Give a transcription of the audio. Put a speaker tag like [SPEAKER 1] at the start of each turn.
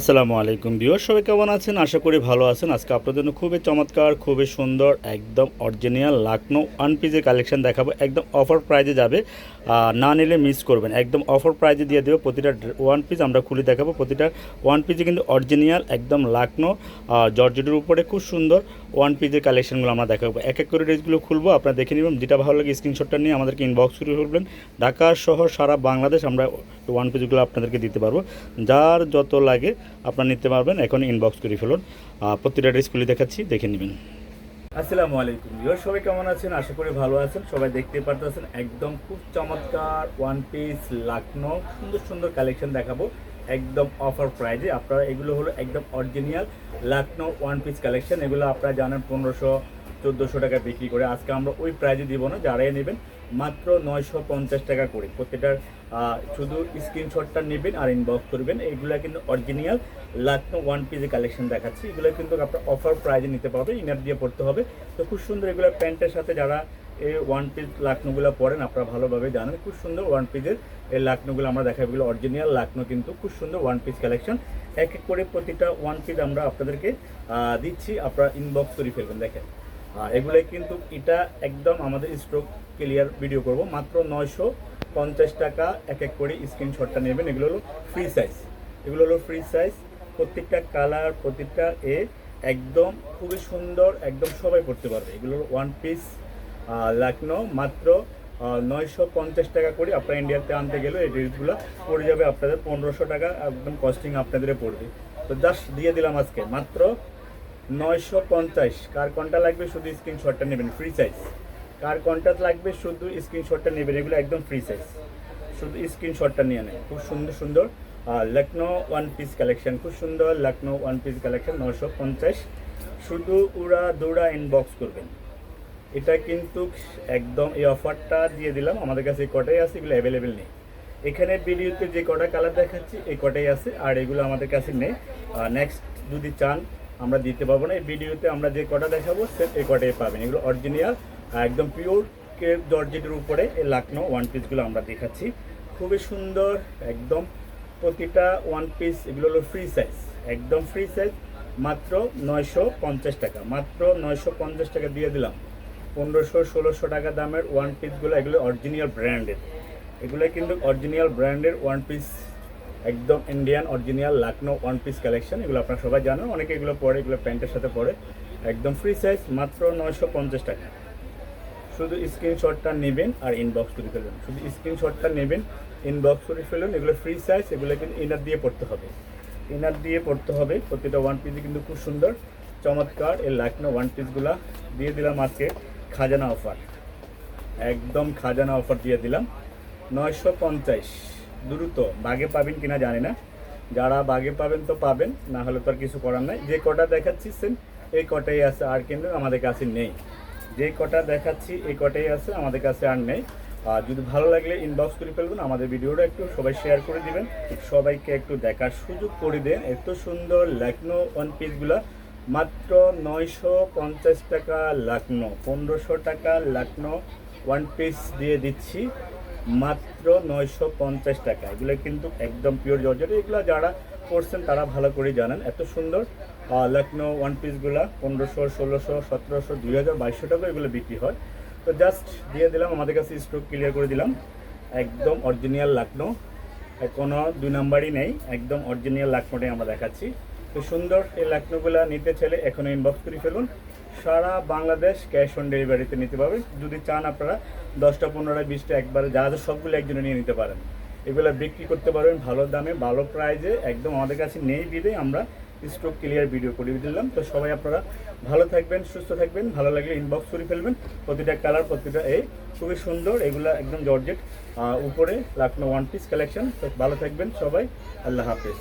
[SPEAKER 1] আসসালামু আলাইকুম বিওর সবাই কেমন আছেন? আশা করি ভালো আছেন। আজকে আপনাদের জন্য খুবই চমৎকার, খুবই সুন্দর, একদম অরিজিনাল লাকনো ওয়ান পিসের কালেকশন দেখাবো। একদম অফার প্রাইজে যাবে। না নিলে মিস করবেন। একদম অফার প্রাইজে দিয়ে দেবো প্রতিটা ওয়ান পিস আমরা খুলে দেখাবো। প্রতিটা ওয়ান পিসে কিন্তু অরিজিনাল একদম লাকনো জর্জেটের উপরে খুব সুন্দর ওয়ান পিসের কালেকশনগুলো আমরা দেখাবো। এক এক করে ড্রেসগুলো খুলবো, আপনারা দেখে নেবেন। যেটা ভালো লাগে স্ক্রিনশটটা নিয়ে আমাদেরকে ইনবক্স করে করবেন। ঢাকা শহর সারা বাংলাদেশ আমরা ওয়ান পিসগুলো আপনাদেরকে দিতে পারব। যার যত লাগে আপনারা নিতে পারবেন। এখন ইনবক্স করে ফেলুন প্রতিটা ড্রেস খুলে দেখাচ্ছি, দেখে নেবেন। আসসালামু আলাইকুম ভিউয়ার সবাই কেমন আছেন? আশা করি ভালো আছেন। সবাই দেখতে পারতেছেন, একদম খুব চমৎকার ওয়ান পিস লাকনো সুন্দর সুন্দর কালেকশন দেখাবো। একদম অফার প্রাইজে আপনারা এগুলো হলো একদম original Lucknow one piece collection এগুলো আপনারা জানেন পনেরোশো চোদ্দোশো টাকা বিক্রি করে আজকে আমরা ওই প্রাইজে দিব না, যারাই নেবেন মাত্র নয়শো পঞ্চাশ টাকা করে। প্রত্যেকটার শুধু স্ক্রিনশটটা নেবেন আর ইনবক্স করবেন। এইগুলো কিন্তু অরিজিনাল লাকনো ওয়ান পিসের কালেকশন দেখাচ্ছি। এগুলো কিন্তু আপনার অফার প্রাইজে নিতে পারবে ইনার দিয়ে পড়তে হবে। তো খুব সুন্দর এগুলো প্যান্টের সাথে যারা এই ওয়ান পিস লাকনোগুলো পরেন, আপনারা ভালোভাবে জানেন। খুব সুন্দর ওয়ান পিসের এই লাকনোগুলো আমরা দেখাই এগুলো অরিজিনাল লাকনো কিন্তু খুব সুন্দর ওয়ান পিস কালেকশন এক এক করে প্রতিটা ওয়ান পিস আমরা আপনাদেরকে দিচ্ছি। আপনারা ইনবক্স করে ফেলবেন, দেখেন। আর এগুলো কিন্তু এটা একদম আমাদের স্ট্রোক ক্লিয়ার ভিডিও করব। মাত্র নয়শো পঞ্চাশ টাকা এক এক করে স্ক্রিনশটটা নেবেন। এগুলো হলো ফ্রি সাইজ এগুলো হলো ফ্রি সাইজ প্রত্যেকটা কালার প্রত্যেকটা এ একদম খুবই সুন্দর, একদম সবাই পড়তে পারবে। এগুলো হলো ওয়ান পিস লাকনো মাত্র নয়শো পঞ্চাশ টাকা করে আপনারা ইন্ডিয়াতে আনতে গেলে এই ড্রেসগুলো পড়ে যাবে আপনাদের পনেরোশো টাকা। একদম কস্টিং আপনাদের পড়বে। তো জাস্ট দিয়ে দিলাম আজকে। মাত্র নয়শো পঞ্চাশ। কার কোনটা লাগবে শুধু স্ক্রিনশটটা নেবেন ফ্রি সাইজ কার কোনটা লাগবে শুধু স্ক্রিনশটটা নেবেন, এগুলো একদম ফ্রি সাইজ শুধু স্ক্রিনশটটা নিয়ে নেয় খুব সুন্দর সুন্দর। লখনৌ ওয়ান পিস কালেকশন খুব সুন্দর লখনৌ ওয়ান পিস কালেকশন নশো পঞ্চাশ। শুধু উড়া দৌড়া ইনবক্স করবেন। এটা কিন্তু একদম এই অফারটা দিয়ে দিলাম। আমাদের কাছে এই কটাই আছে, এগুলো অ্যাভেলেবেল নেই। এখানে ভিডিওতে যে কটা কালার দেখাচ্ছি, এই কটাই আছে। আর এগুলো আমাদের কাছে নেই। নেক্সট যদি চান আমরা দিতে পারব না। এই ভিডিওতে আমরা যে কটা দেখাবো, সে এই কটাই পাবেন। এগুলো অরিজিনাল একদম পিওর কে জর্জেটের উপরে এই লাকনো ওয়ান পিসগুলো আমরা দেখাচ্ছি। খুবই সুন্দর, একদম প্রতিটা ওয়ান পিস এগুলো হলো ফ্রি সাইজ একদম ফ্রি সাইজ মাত্র নয়শো পঞ্চাশ টাকা। মাত্র নয়শো পঞ্চাশ টাকা দিয়ে দিলাম। পনেরোশো, ষোলোশো টাকা দামের ওয়ান পিসগুলো এগুলো অরিজিনাল ব্র্যান্ডের এগুলো কিন্তু অরিজিনাল ব্র্যান্ডের ওয়ান পিস একদম Indian original Lucknow one piece collection এগুলো আপনারা সবাই জানেন, অনেকে এগুলো পরে, এগুলো প্যান্টের সাথে পরে। একদম ফ্রি সাইজ মাত্র নয়শো পঞ্চাশ টাকা। শুধু স্ক্রিনশটটা নেবেন আর ইনবক্স করে ফেলবেন। শুধু স্ক্রিনশটটা নেবেন ইনবক্স করে ফেলুন, এগুলো ফ্রি সাইজ এগুলো কিন্তু ইনার দিয়ে পড়তে হবে। ইনার দিয়ে পড়তে হবে, প্রতিটা ওয়ান পিসই কিন্তু খুব সুন্দর, চমৎকার। এই লাকনো ওয়ান পিসগুলা দিয়ে দিলাম আজকে খাজানা অফার একদম খাজানা অফার দিয়ে দিলাম। নয়শো পঞ্চাশ। দ্রুত বাগে পাবেন কিনা জানি না। যারা বাগে পাবেন তো পাবেন, না হলে তো আর কিছু করার নাই। যে কটা দেখাচ্ছি, সেম এই কটাই আছে, আর কিন্তু আমাদের কাছে নেই। যে কটা দেখাচ্ছি, এই কটাই আছে, আমাদের কাছে আর নেই। আর যদি ভালো লাগলে ইনবক্স করে ফেলবেন, আমাদের ভিডিওটা একটু সবাই শেয়ার করে দিবেন। সবাইকে একটু দেখার সুযোগ করে দেন। এত সুন্দর লাকনো ওয়ান পিসগুলা মাত্র নয়শো পঞ্চাশ টাকা লাকনো পনেরোশো টাকা লাকনো ওয়ান পিস দিয়ে দিচ্ছি। মাত্র নয়শো পঞ্চাশ টাকা। এগুলো কিন্তু একদম পিওর জর্জেট। এগুলো যারা করছেন তারা ভালো করে জানেন। এত সুন্দর। লখনৌ ওয়ান পিসগুলো পনেরোশো, ষোলোশো, সতেরোশো, দুই হাজার, বাইশশো টাকা এগুলো বিক্রি হয়। তো জাস্ট দিয়ে দিলাম। আমাদের কাছে স্টক ক্লিয়ার করে দিলাম। একদম অরিজিনাল লখনৌ কোনো দুই নাম্বারই নেই। একদম অরিজিনাল লাকনোটাই আমরা দেখাচ্ছি। তো সুন্দর এই লাকনোগুলো নিতে চাইলে এখনও ইনবক্স করে ফেলুন। সারা বাংলাদেশ ক্যাশ অন ডেলিভারিতে নিতে পারবেন। যদি চান আপনারা দশটা, পনেরোটা, বিশটা, একবারে যা যা সবগুলো একজনে নিয়ে নিতে পারেন। এগুলো বিক্রি করতে পারবেন ভালো দামে, ভালো প্রাইজে, একদম আমাদের কাছে নেই বিদে, আমরা স্টক ক্লিয়ার ভিডিও করে দিলাম। তো সবাই আপনারা ভালো থাকবেন, সুস্থ থাকবেন, ভালো লাগলে ইনবক্স করে ফেলবেন। প্রতিটা কালার প্রতিটা এই খুবই সুন্দর, এগুলো একদম জর্জেট উপরে লাকনো ওয়ান পিস কালেকশন তো ভালো থাকবেন সবাই, আল্লাহ হাফেজ।